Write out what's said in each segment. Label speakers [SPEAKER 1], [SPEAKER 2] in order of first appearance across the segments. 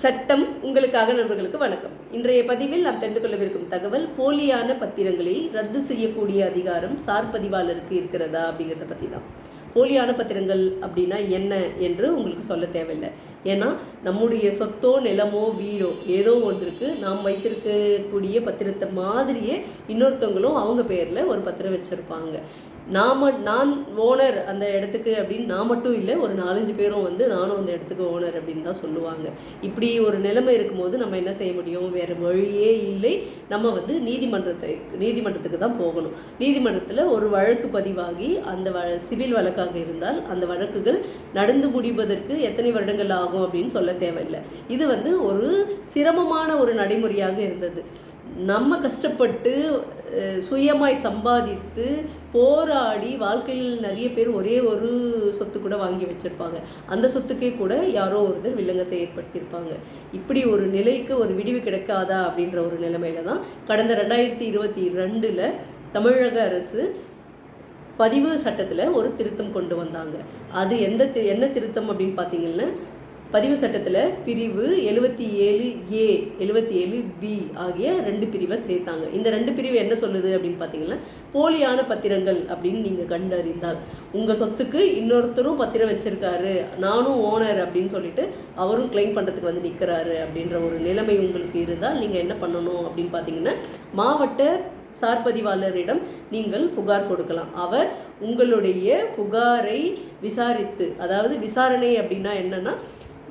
[SPEAKER 1] சட்டம் உங்களுக்காக நண்பர்களுக்கு வணக்கம். இன்றைய பதிவில் நாம் தெரிந்து கொள்ளவிருக்கும் தகவல் போலியான பத்திரங்களை ரத்து செய்யக்கூடிய அதிகாரம் சார் பதிவாளருக்கு இருக்கிறதா அப்படிங்கிறத பற்றி தான் போலியான பத்திரங்கள் அப்படின்னா என்ன என்று உங்களுக்கு சொல்ல தேவையில்லை. ஏன்னா நம்முடைய சொத்தோ நிலமோ வீடோ ஏதோ ஒன்றுக்கு நாம் வைத்திருக்கக்கூடிய பத்திரத்தை மாதிரியே இன்னொருத்தவங்களும் அவங்க பேரில் ஒரு பத்திரம் வச்சுருப்பாங்க. நான் நான் ஓனர் அந்த இடத்துக்கு அப்படின்னு நான் மட்டும் இல்லை ஒரு நாலஞ்சு பேரும் வந்து நானும் அந்த இடத்துக்கு ஓனர் அப்படின்னு தான் சொல்லுவாங்க. இப்படி ஒரு நிலைமை இருக்கும்போது நம்ம என்ன செய்ய முடியும்? வேறு வழியே இல்லை. நம்ம வந்து நீதிமன்றத்தை நீதிமன்றத்துக்கு தான் போகணும். நீதிமன்றத்தில் ஒரு வழக்கு பதிவாகி அந்த வ சிவில் வழக்காக இருந்தால் அந்த வழக்குகள் நடந்து முடிவதற்கு எத்தனை வருடங்கள் ஆகும் அப்படின்னு சொல்ல தேவையில்லை. இது வந்து ஒரு சிரமமான ஒரு நடைமுறையாக இருந்தது. நம்ம கஷ்டப்பட்டு சுயமாய் சம்பாதித்து போராடி வாழ்க்கையில் நிறைய பேர் ஒரே ஒரு சொத்து கூட வாங்கி வச்சுருப்பாங்க. அந்த சொத்துக்கே கூட யாரோ ஒருத்தர் வில்லங்கத்தை ஏற்படுத்தியிருப்பாங்க. இப்படி ஒரு நிலைக்கு ஒரு விடிவு கிடைக்காதா அப்படின்ற ஒரு நிலைமையில தான் கடந்த ரெண்டாயிரத்தி இருபத்தி ரெண்டில் தமிழக அரசு பதிவு சட்டத்தில் ஒரு திருத்தம் கொண்டு வந்தாங்க. அது எந்த என்ன திருத்தம் அப்படின்னு பார்த்தீங்கன்னா பதிவு சட்டத்தில் பிரிவு எழுபத்தி ஏழு ஏ எழுபத்தி ஏழு பி ஆகிய ரெண்டு பிரிவை சேர்த்தாங்க. இந்த ரெண்டு பிரிவு என்ன சொல்லுது அப்படின்னு பார்த்தீங்கன்னா போலியான பத்திரங்கள் அப்படின்னு நீங்கள் கண்டறிந்தால். உங்கள் சொத்துக்கு இன்னொருத்தரும் பத்திரம் வச்சுருக்காரு நானும் ஓனர் அப்படின்னு சொல்லிட்டு அவரும் கிளைம் பண்ணுறதுக்கு வந்து நிற்கிறாரு அப்படின்ற ஒரு நிலைமை உங்களுக்கு இருந்தால் நீங்கள் என்ன பண்ணணும் அப்படின்னு பார்த்தீங்கன்னா மாவட்ட சார்பதிவாளரிடம் நீங்கள் புகார் கொடுக்கலாம். அவர் உங்களுடைய புகாரை விசாரித்து அதாவது விசாரணை அப்படின்னா என்னன்னா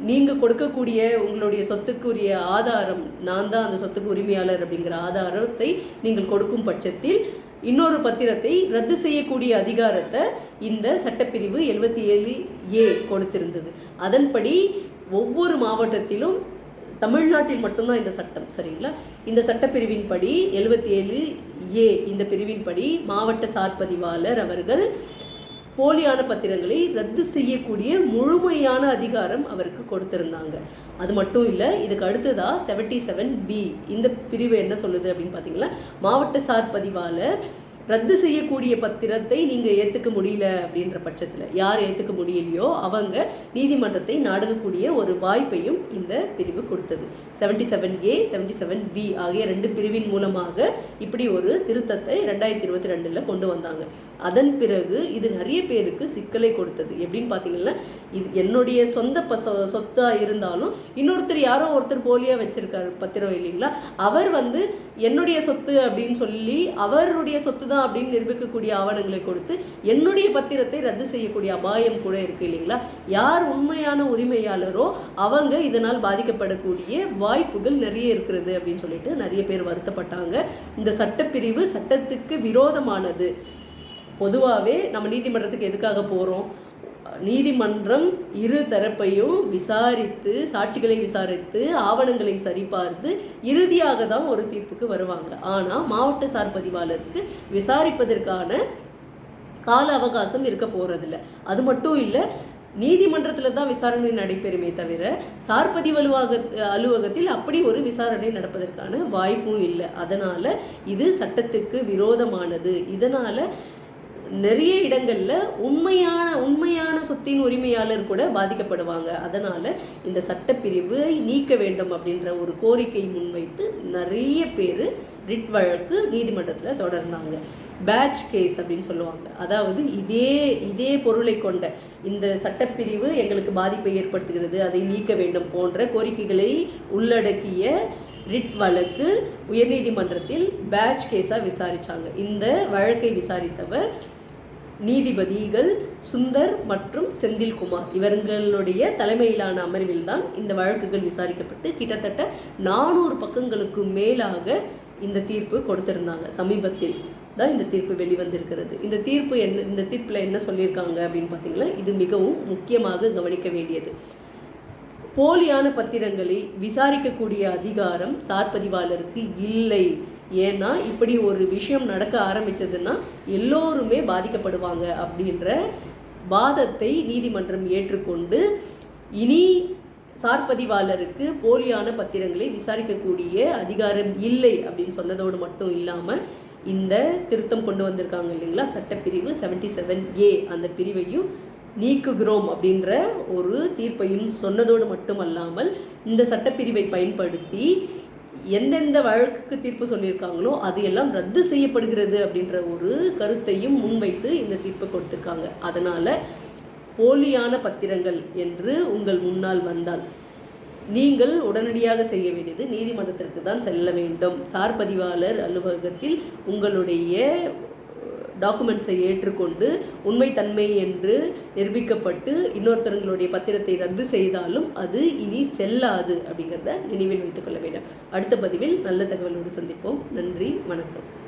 [SPEAKER 1] நீங்கள் கொடுக்கக்கூடிய உங்களுடைய சொத்துக்குரிய ஆதாரம் நான் தான் அந்த சொத்துக்கு உரிமையாளர் அப்படிங்கிற ஆதாரத்தை நீங்கள் கொடுக்கும் பட்சத்தில் இன்னொரு பத்திரத்தை ரத்து செய்யக்கூடிய அதிகாரத்தை இந்த சட்டப்பிரிவு எழுபத்தி ஏழு ஏ கொடுத்திருந்தது. அதன்படி ஒவ்வொரு மாவட்டத்திலும் தமிழ்நாட்டில் மட்டும்தான் இந்த சட்டம் சரிங்களா? இந்த சட்டப்பிரிவின்படி எழுபத்தி ஏழு ஏ இந்த பிரிவின்படி மாவட்ட சார்பதிவாளர் அவர்கள் போலியான பத்திரங்களை ரத்து செய்யக்கூடிய முழுமையான அதிகாரம் அவருக்கு கொடுத்திருந்தாங்க. அது மட்டும் இல்லை இதுக்கு அடுத்ததா செவன்ட்டி செவன் பி இந்த பிரிவு என்ன சொல்லுது அப்படின்னு பார்த்தீங்கன்னா மாவட்ட சார் பதிவாளர் ரத்து செய்யக்கூடிய பத்திரத்தை நீங்கள் ஏற்றுக்க முடியல அப்படின்ற பட்சத்தில். யார் ஏற்றுக்க முடியலையோ அவங்க நீதிமன்றத்தை நாடகக்கூடிய ஒரு வாய்ப்பையும் இந்த பிரிவு கொடுத்தது. Seventy seven A seventy seven B ஆகிய ரெண்டு பிரிவின் மூலமாக இப்படி ஒரு திருத்தத்தை ரெண்டாயிரத்தி இருபத்தி ரெண்டில் கொண்டு வந்தாங்க. அதன் பிறகு இது நிறைய பேருக்கு சிக்கலை கொடுத்தது. எப்படின்னு பார்த்தீங்கன்னா இது என்னுடைய சொந்த ப சொ சொத்தாக இருந்தாலும் இன்னொருத்தர் யாரோ ஒருத்தர் போலியாக வச்சிருக்காரு. பத்திரம் இல்லைங்களா? அவர் வந்து என்னுடைய சொத்து அப்படின்னு சொல்லி அவருடைய சொத்து தான் அப்படின்னு நிரூபிக்கக்கூடிய ஆவணங்களை கொடுத்து என்னுடைய பத்திரத்தை ரத்து செய்யக்கூடிய அபாயம் கூட இருக்கு இல்லைங்களா? யார் உண்மையான உரிமையாளரோ அவங்க இதனால் பாதிக்கப்படக்கூடிய வாய்ப்புகள் நிறைய இருக்கிறது அப்படின்னு சொல்லிட்டு நிறைய பேர் வருத்தப்பட்டாங்க. இந்த சட்டப்பிரிவு சட்டத்துக்கு விரோதமானது. பொதுவாகவே நம்ம நீதிமன்றத்துக்கு எதுக்காக போகிறோம் நீதிமன்றம் இரு தரப்பையும் விசாரித்து சாட்சிகளை விசாரித்து ஆவணங்களை சரிபார்த்து இறுதியாக தான் ஒரு தீர்ப்புக்கு வருவாங்க. ஆனால் மாவட்ட சார் பதிவாளருக்கு விசாரிப்பதற்கான கால அவகாசம் இருக்க போகிறதில்ல அது மட்டும் இல்லை நீதிமன்றத்தில் தான் விசாரணை நடைபெறுமே தவிர சார்பதிவு அலுவலக அலுவலகத்தில் அப்படி ஒரு விசாரணை நடப்பதற்கான வாய்ப்பும் இல்லை. அதனால் இது சட்டத்திற்கு விரோதமானது. இதனால் நிறைய இடங்களில் உண்மையான உண்மையான சொத்தின் உரிமையாளர் கூட பாதிக்கப்படுவாங்க. அதனால் இந்த சட்டப்பிரிவை நீக்க வேண்டும் அப்படின்ற ஒரு கோரிக்கை முன்வைத்து நிறைய பேர் ரிட் வழக்கு நீதிமன்றத்தில் தொடர்ந்தாங்க. பேட்ச் கேஸ் அப்படின்னு சொல்லுவாங்க. அதாவது இதே இதே பொருளை கொண்ட இந்த சட்டப்பிரிவு எங்களுக்கு பாதிப்பை ஏற்படுத்துகிறது அதை நீக்க வேண்டும் போன்ற கோரிக்கைகளை உள்ளடக்கிய ரிட் வழக்கு உயர்நீதிமன்றத்தில் பேட்ச் கேஸாக விசாரித்தாங்க இந்த வழக்கை விசாரித்தவர் நீதிபதிகள் சுந்தர் மற்றும் செந்தில்குமார். இவர்களுடைய தலைமையிலான அமர்வில் தான் இந்த வழக்குகள் விசாரிக்கப்பட்டு கிட்டத்தட்ட நானூறு பக்கங்களுக்கு மேலாக இந்த தீர்ப்பு கொடுத்திருந்தாங்க. சமீபத்தில் தான் இந்த தீர்ப்பு வெளிவந்திருக்கிறது. இந்த தீர்ப்பு என்ன இந்த தீர்ப்பில் என்ன சொல்லியிருக்காங்க அப்படின்னு பார்த்தீங்கன்னா இது மிகவும் முக்கியமாக கவனிக்க வேண்டியது. போலியான பத்திரங்களை விசாரிக்கக்கூடிய அதிகாரம் சார்பதிவாளருக்கு இல்லை. ஏன்னா இப்படி ஒரு விஷயம் நடக்க ஆரம்பிச்சதுன்னா எல்லோருமே பாதிக்கப்படுவாங்க அப்படின்ற வாதத்தை நீதிமன்றம் ஏற்றுக்கொண்டு இனி சார்பதிவாளருக்கு போலியான பத்திரங்களை விசாரிக்கக்கூடிய அதிகாரம் இல்லை அப்படின்னு சொன்னதோடு மட்டும் இல்லாமல் இந்த திருத்தம் கொண்டு வந்திருக்காங்க இல்லைங்களா? சட்டப்பிரிவு செவன்டி செவன் ஏ அந்த பிரிவையும் நீக்குகிறோம் அப்படின்ற ஒரு தீர்ப்பையும் சொன்னதோடு மட்டுமல்லாமல் இந்த சட்டப்பிரிவை பயன்படுத்தி எந்தெந்த வழக்குக்கு தீர்ப்பு சொல்லியிருக்காங்களோ அது எல்லாம் ரத்து செய்யப்படுகிறது அப்படின்ற ஒரு கருத்தையும் முன்வைத்து இந்த தீர்ப்பை கொடுத்துருக்காங்க. அதனால் போலியான பத்திரங்கள் என்று உங்கள் முன்னால் வந்தால் நீங்கள் உடனடியாக செய்ய வேண்டியது நீதிமன்றத்திற்கு தான் செல்ல வேண்டும். சார் பதிவாளர் அலுவலகத்தில் உங்களுடைய டாக்குமெண்ட்ஸை ஏற்றுக்கொண்டு உண்மைத்தன்மை என்று நிரூபிக்கப்பட்டு இன்னொருத்தவங்களுடைய பத்திரத்தை ரத்து செய்தாலும் அது இனி செல்லாது அப்படிங்கிறத நினைவில் வைத்துக்கொள்ள வேண்டும். அடுத்த பதிவில் நல்ல தகவலோடு சந்திப்போம். நன்றி வணக்கம்.